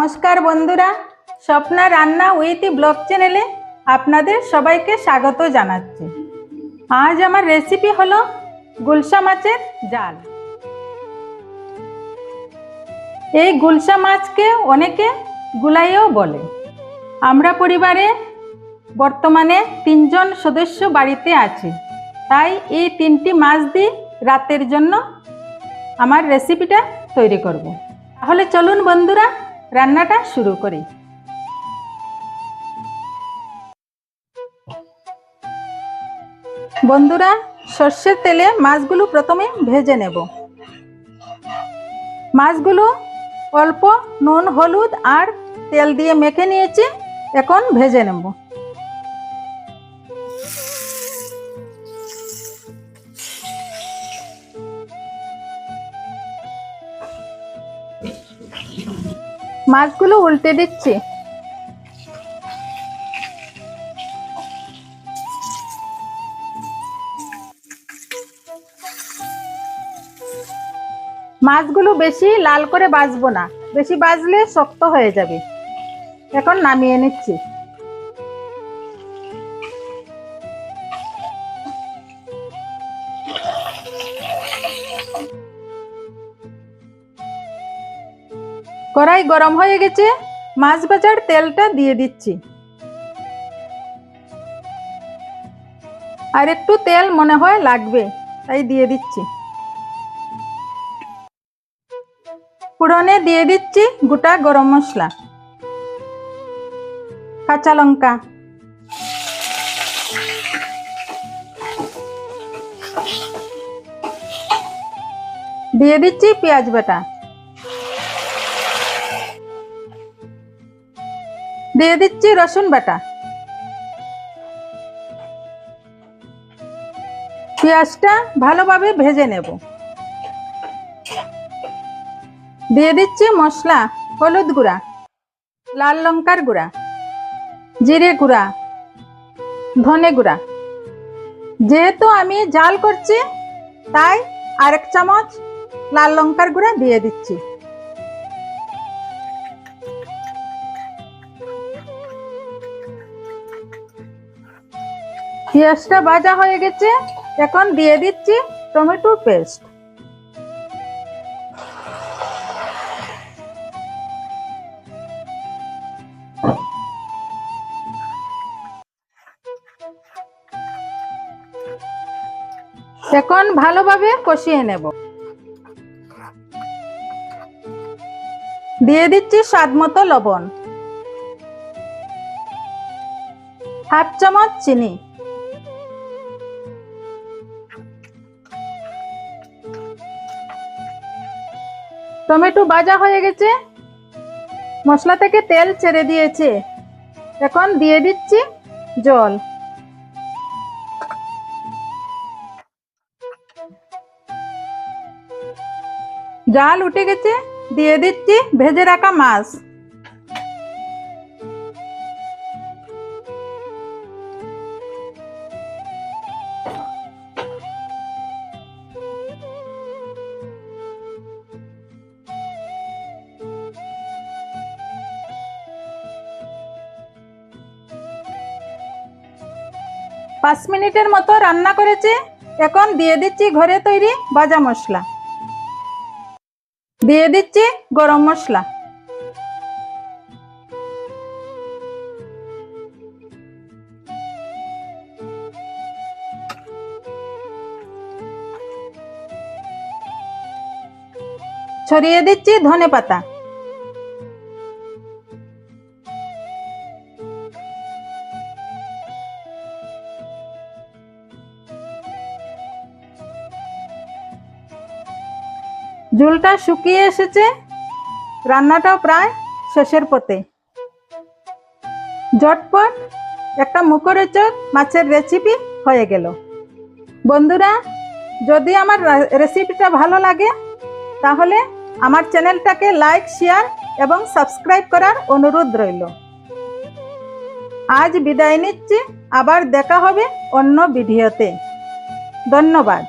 নমস্কার বন্ধুরা, স্বপ্না রান্না উইথ ব্লগ চ্যানেলে আপনাদের সবাইকে স্বাগত জানাচ্ছি। আজ আমার রেসিপি হলো গুলশা মাছের জাল এই গুলশা মাছকে অনেকে গুলাইও বলে। আমরা পরিবারে বর্তমানে তিনজন সদস্য বাড়িতে আছে। তাই এই তিনটি মাছ দিয়ে রাতের জন্য আমার রেসিপিটা তৈরি করব। তাহলে চলুন বন্ধুরা রান্নাটা শুরু করি। বন্ধুরা, সর্ষের তেলে মাছগুলো প্রথমে ভেজে নেব। মাছগুলো অল্প নুন, হলুদ আর তেল দিয়ে মেখে নিয়েছি, এখন ভেজে নেব। মাছগুলো উল্টে দিচ্ছি। মাছগুলো বেশি লাল করে বাজবো না। বেশি বাজলে শক্ত হয়ে যাবে। এখন নামিয়ে নিচ্ছি। কড়াই গরম হয়ে গেছে, মাছ ভাজার তেলটা দিয়ে দিচ্ছি। আর একটু তেল মনে হয় লাগবে, তাই দিয়ে দিচ্ছি। পুরনে দিয়ে দিচ্ছি গোটা গরম মশলা, কাঁচা লঙ্কা। দিয়ে দিচ্ছি পেঁয়াজ বাটা। দিয়ে দিচ্ছি রসুন বাটা। পেঁয়াজটা ভালোভাবে ভেজে নেব। দিয়ে দিচ্ছি মশলা, হলুদ গুঁড়া, লাল লঙ্কার গুঁড়া, জিরে গুঁড়া, ধনে গুঁড়া। যেহেতু আমি জাল করছি, তাই আরেক চামচ লাল লঙ্কার গুঁড়া দিয়ে দিচ্ছি। পেঁয়াজটা ভাজা হয়ে গেছে। এখন দিয়ে দিচ্ছি টমেটো পেস্ট। এখন ভালোভাবে কষিয়ে নেব। দিয়ে দিচ্ছি স্বাদ মতো লবণ। হাফ চামচ চিনি। টমেটো ভাজা হয়ে গেছে। মশলা থেকে তেল ছেড়ে দিয়েছে। এখন দিয়ে দিচ্ছি জল। জাল উঠে গেছে। দিয়ে দিচ্ছি ভেজে রাখা মাছ। পাঁচ মিনিটের মতো রান্না করেছে। এখন দিয়ে দিচ্ছি ঘরে তৈরি ভাজা মশলা। দিয়ে দিচ্ছি গরম মশলা। ছড়িয়ে দিচ্ছি ধনে পাতা। ঝোলটা শুকিয়ে এসেছে। রান্নাটাও প্রায় শেষের পথে। ঝটপট একটা মুখরোচক মাছের রেসিপি হয়ে গেল। বন্ধুরা, যদি আমার রেসিপিটা ভালো লাগে, তাহলে আমার চ্যানেলটাকে লাইক শেয়ার এবং সাবস্ক্রাইব করার অনুরোধ রইল। আজ বিদায় নিচ্ছি। আবার দেখা হবে অন্য ভিডিওতে ধন্যবাদ।